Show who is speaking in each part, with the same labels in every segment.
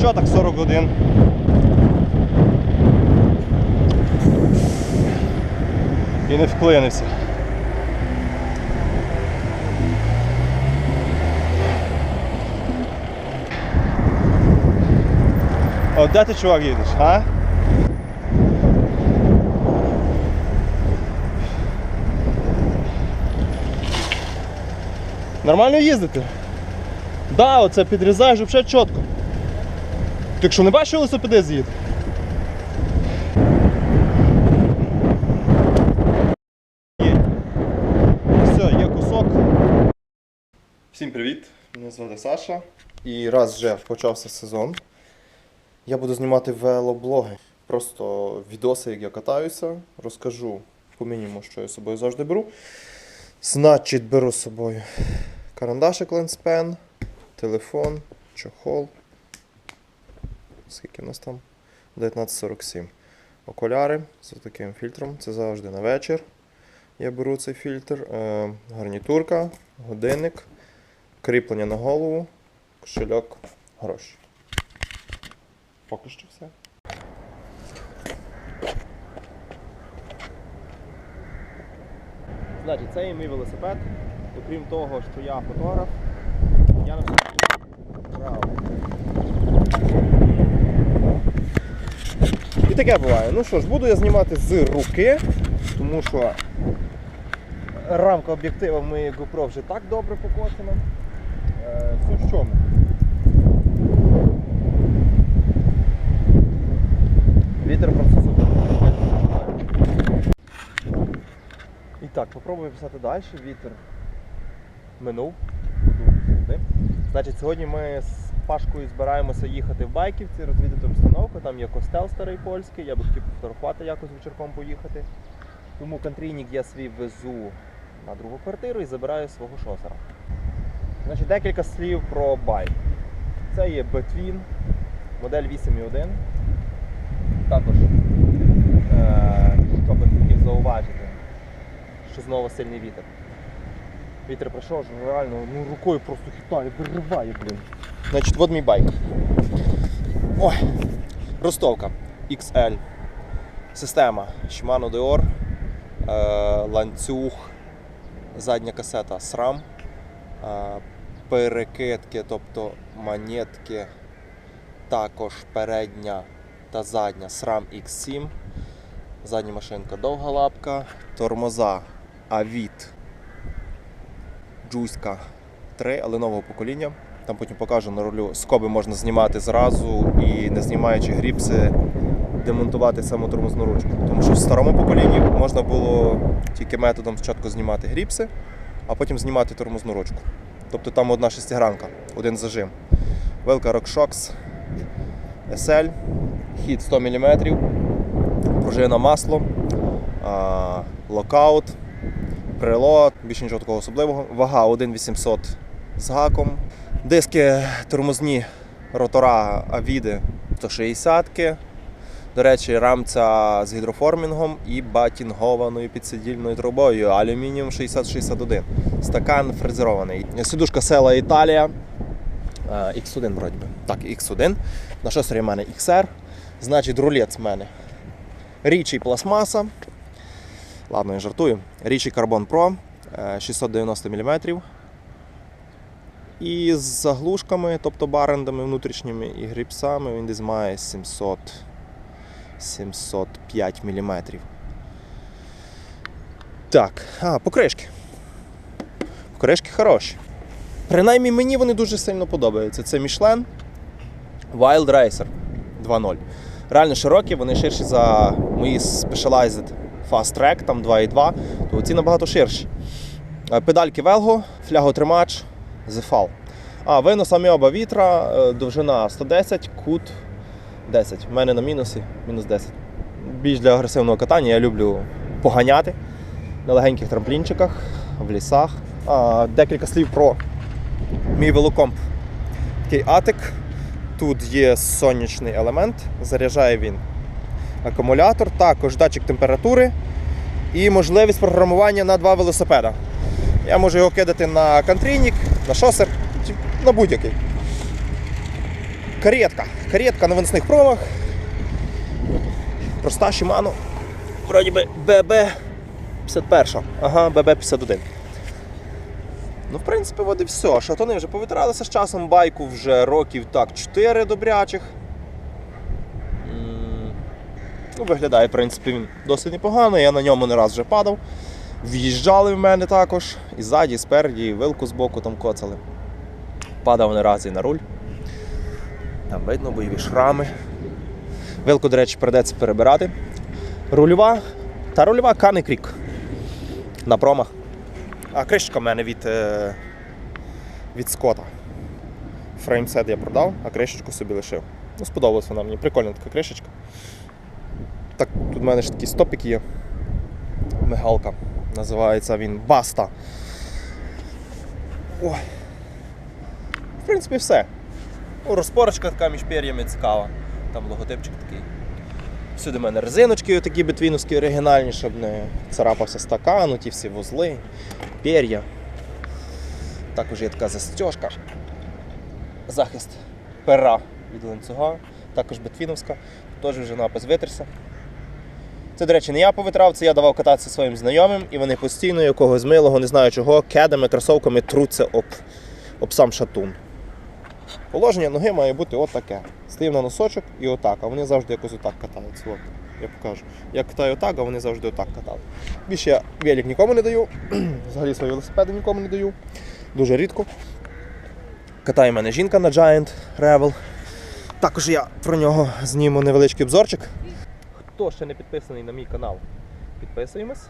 Speaker 1: нічого, так 40 годин. І не вклинився. О, де ти чувак їдеш, а? Нормально їздити? Да, оце підрізаєш взагалі чітко. Ти якщо не бачиш велосипедист їде? Все, є кусок. Всім привіт! Мене звати Саша. І раз вже почався сезон. Я буду знімати велоблоги. Просто відоси, як я катаюся, розкажу по мінімуму, що я з собою завжди беру. Значить, беру з собою карандашик Lenspen, телефон, чохол. Скільки в нас там? 1947. Окуляри з таким фільтром. Це завжди на вечір. Я беру цей фільтр. Е, гарнітурка, годинник, кріплення на голову, кошельок, гроші. Поки що все. Значить, це є мій велосипед. Окрім того, що я фотограф, я на Браво. І таке буває. Ну що ж, буду я знімати з руки, тому що рамка об'єктива моєї GoPro вже так добре покоцана. Е, Суть в чому? Вітер просто супер. І так, попробую писати далі. Вітер минув. Значить, сьогодні ми з Пашкою збираємося їхати в Байківці, розвідати обстановку. Там є костел старий польський, я би хотів пофотографувати якось вечірком поїхати. Тому контрійник я свій везу на другу квартиру і забираю свого шосера. Значить, декілька слів про байк. Це є Between, модель 8.1. Також, е, хотів зауважити, що знову сильний вітер. Вітер прийшов, реально ну, рукою просто хитає, вириває, блін. Значить, от мій байк. Ой, ростовка XL. Система Shimano Dior, е, ланцюг, задня касета SRAM, е, перекидки, тобто монетки, також передня та задня SRAM X7. Задня машинка довга лапка, тормоза Авіт Джуська 3, але нового покоління. Там потім покажу на рулю. Скоби можна знімати зразу і не знімаючи гріпси, демонтувати саму тормозну ручку. Тому що в старому поколінні можна було тільки методом спочатку знімати гріпси, а потім знімати тормозну ручку. Тобто там одна шестигранка, один зажим. Велка RockShox SL, хід 100 мм, пружина масло, локаут, прилот, більше нічого такого особливого. Вага 1,800 з гаком. Диски тормозні ротора Авіди 160 До речі, рамця з гідроформінгом і батінгованою підсидільною трубою алюмініум 6061. Стакан фрезерований. Сидушка села Італія. Е, X1 вроді би. Так, X1. На шосері в мене XR. Значить, рулет в мене. Річі пластмаса. Ладно, я жартую. Річі Carbon Pro е, 690 мм. І з заглушками, тобто барендами внутрішніми і гріпсами він десь має 700 705 мм. Так, а, покришки. Покришки хороші. Принаймні мені вони дуже сильно подобаються. Це Michelin Wild Racer 2.0. Реально широкі, вони ширші за мої Specialized Fast Track, там 2.2, то ці набагато ширші. Е, Педальки Velgo, фляготримач, Zefal. А, винос оба вітра, е, довжина 110, кут 10. У мене на мінусі, мінус 10. Більш для агресивного катання я люблю поганяти на легеньких трамплінчиках, в лісах. А, декілька слів про мій велокомп. Такий атик. Тут є сонячний елемент, заряджає він акумулятор, також датчик температури і можливість програмування на два велосипеда. Я можу його кидати на контрійник, на шосер, на будь-який. каретка. Каретка на виносних промах. Проста Shimano. Вроді би ББ 51. Ага, ББ 51. Ну, в принципі, і все. Шатуни вже повитиралися з часом, байку вже років так 4 добрячих. Виглядає, в принципі, він досить непогано. Я на ньому не раз вже падав. В'їжджали в мене також. І ззаді, і спереді, і вилку збоку там коцали. Падав не раз і на руль. Там видно бойові шрами. Вилку, до речі, придеться перебирати. Рульова. Та рульова Кани Крік. На промах. А кришечка в мене від, е, від Скота. Фреймсет я продав, а кришечку собі лишив. Ну, сподобалась вона мені. Прикольна така кришечка. Так, тут в мене ж такий стопик є. Мигалка. Називається він Баста. Ой. В принципі, все. Ну, розпорочка така між пер'ями цікава. Там логотипчик такий. Всюди в мене резиночки такі битвіновські оригінальні, щоб не царапався стакан, ті всі вузли, пер'я. Також є така застежка. Захист пера від ланцюга, також битвіновська, теж вже напис витерся. Це, до речі, не я повитрав, це я давав кататися своїм знайомим, і вони постійно якогось милого, не знаю чого, кедами, кросовками труться об, об сам шатун. Положення ноги має бути отаке. Стив на носочок і отак, а вони завжди якось отак катаються. От, я покажу. Я катаю отак, а вони завжди отак катали. Більше я велик нікому не даю, взагалі свої велосипеди нікому не даю. Дуже рідко. Катає мене жінка на Giant Rebel. Також я про нього зніму невеличкий обзорчик. Хто ще не підписаний на мій канал, підписуємось.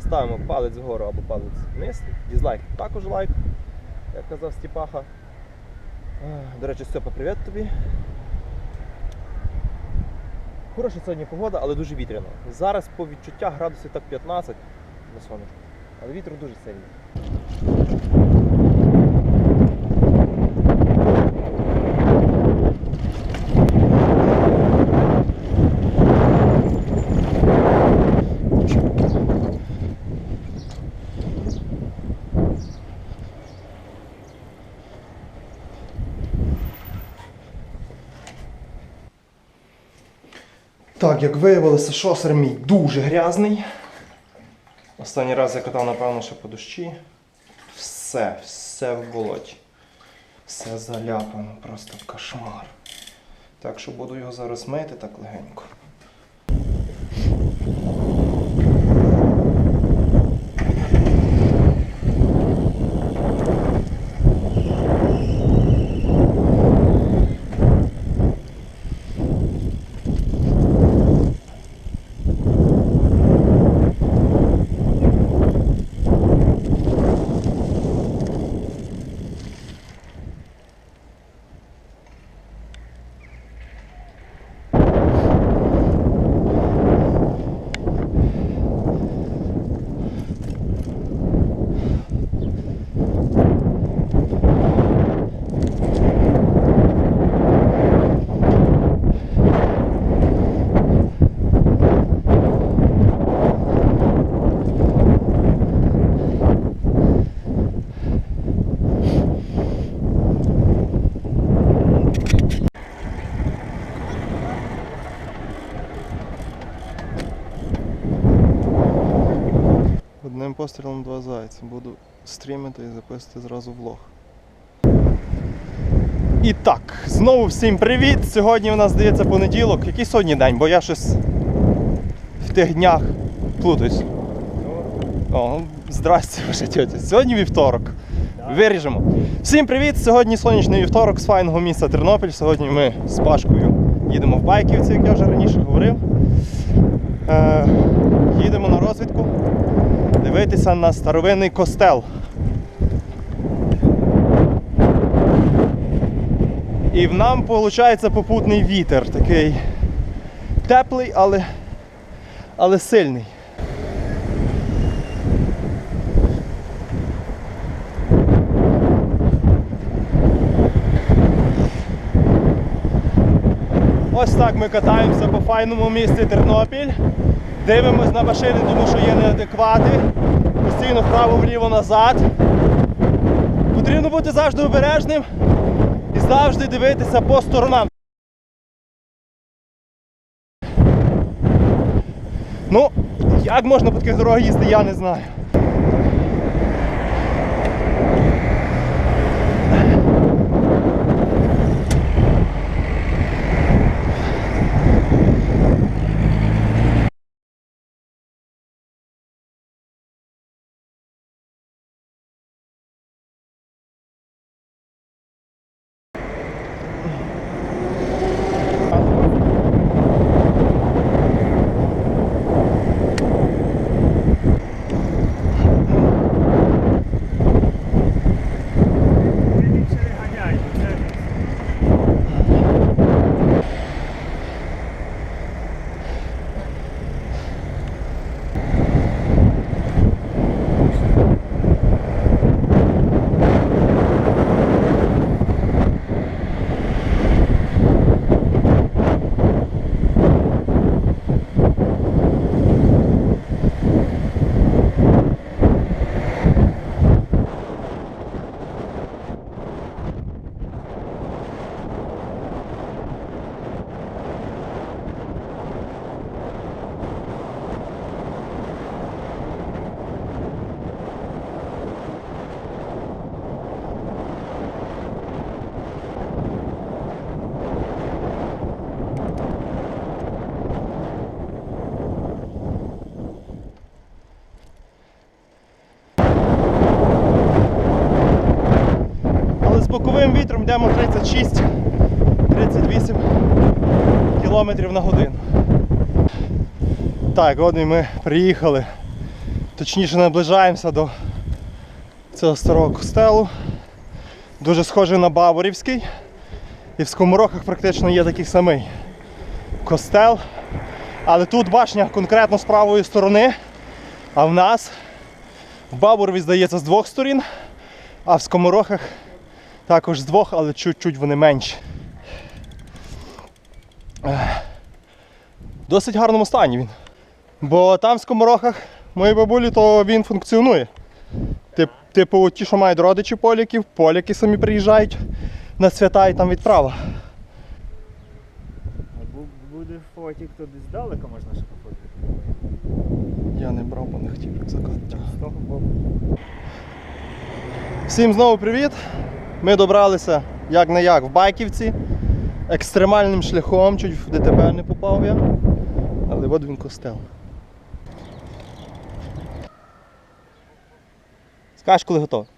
Speaker 1: Ставимо палець вгору або палець вниз. Дізлайк також лайк, як казав Степаха. А, До речі, Степа, привіт тобі. Хороша сьогодні погода, але дуже вітряно. Зараз по відчуттях градусів так 15 на сонечку. Але вітер дуже сильний. Так, як виявилося, шосер мій дуже грязний. Останній раз я катав, напевно, ще по дощі. Все, все в болоті. Все заляпано, просто кошмар. Так що буду його зараз мити так легенько. Пострілом два зайці. Буду стрімити і записувати зразу влог. І так, знову всім привіт! Сьогодні у нас здається понеділок. Який сьогодні день, бо я щось в тих днях плутаюсь. О, здрасте, ваша тьотя. Сьогодні вівторок. Виріжемо. Всім привіт! Сьогодні сонячний вівторок з файного міста Тернопіль. Сьогодні ми з Пашкою їдемо в Байківці, як я вже раніше говорив. Е, дивитися на старовинний костел. І в нам виходить попутний вітер, такий теплий, але, але сильний. Ось так ми катаємося по файному місті Тернопіль. Дивимось на машини, тому що є неадеквати. Постійно вправо-вліво назад. Потрібно бути завжди обережним І завжди дивитися по сторонам. Ну, як можна по таких дорогах їздити, я не знаю. Йдемо 36-38 км на годину. Так, от ми приїхали. Точніше наближаємося до цього старого костелу. Дуже схожий на Баворівський. І в Скоморохах практично є такий самий костел. Але тут башня конкретно з правої сторони, а в нас в Бабурові, здається, з двох сторін, а в Скоморохах також з двох, але чуть-чуть вони менші. В Досить гарному стані він. Бо там в скоморохах моїй бабулі, то він функціонує. Тип, типу, ті, що мають родичі поляків, поляки самі приїжджають на свята і там відправа.
Speaker 2: Буде фотик, то десь далеко можна ще пофоткати.
Speaker 1: Я не брав, бо не хотів рюкзака. Всім знову привіт! Ми добралися як не як в Байківці. Екстремальним шляхом, чуть в ДТП не попав я. Але от він костел. Скажеш, коли готовий.